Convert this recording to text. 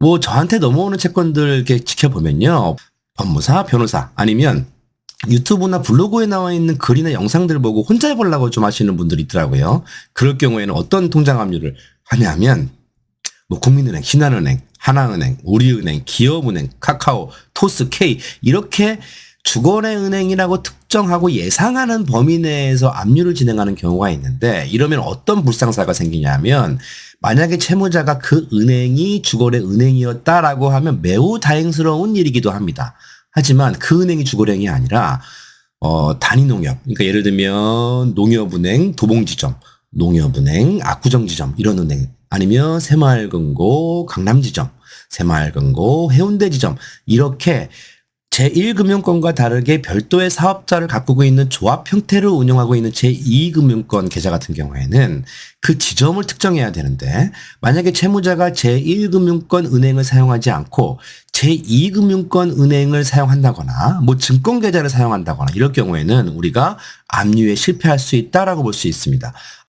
뭐 저한테 넘어오는 채권들 이렇게 지켜보면요. 법무사, 변호사 아니면 유튜브나 블로그에 나와 있는 글이나 영상들 보고 혼자 해보려고 좀 하시는 분들이 있더라고요. 그럴 경우에는 어떤 통장 압류를 하냐면 뭐 국민은행, 신한은행, 하나은행, 우리은행, 기업은행, 카카오, 토스, K 이렇게 주거래 은행이라고 특정하고 예상하는 범위 내에서 압류를 진행하는 경우가 있는데 이러면 어떤 불상사가 생기냐면 만약에 채무자가 그 은행이 주거래 은행이었다라고 하면 매우 다행스러운 일이기도 합니다. 하지만 그 은행이 주거래행이 아니라 어 단위 농협 그러니까 예를 들면 농협은행 도봉지점 농협은행 압구정지점 이런 은행 아니면 새마을금고 강남지점 새마을금고 해운대지점 이렇게 제1금융권과 다르게 별도의 사업자를 가꾸고 있는 조합 형태를 운영하고 있는 제2금융권 계좌 같은 경우에는 그 지점을 특정해야 되는데 만약에 채무자가 제1금융권 은행을 사용하지 않고 제2금융권 은행을 사용한다거나 뭐 증권 계좌를 사용한다거나 이럴 경우에는 우리가 압류에 실패할 수 있다라고 볼 수 있습니다.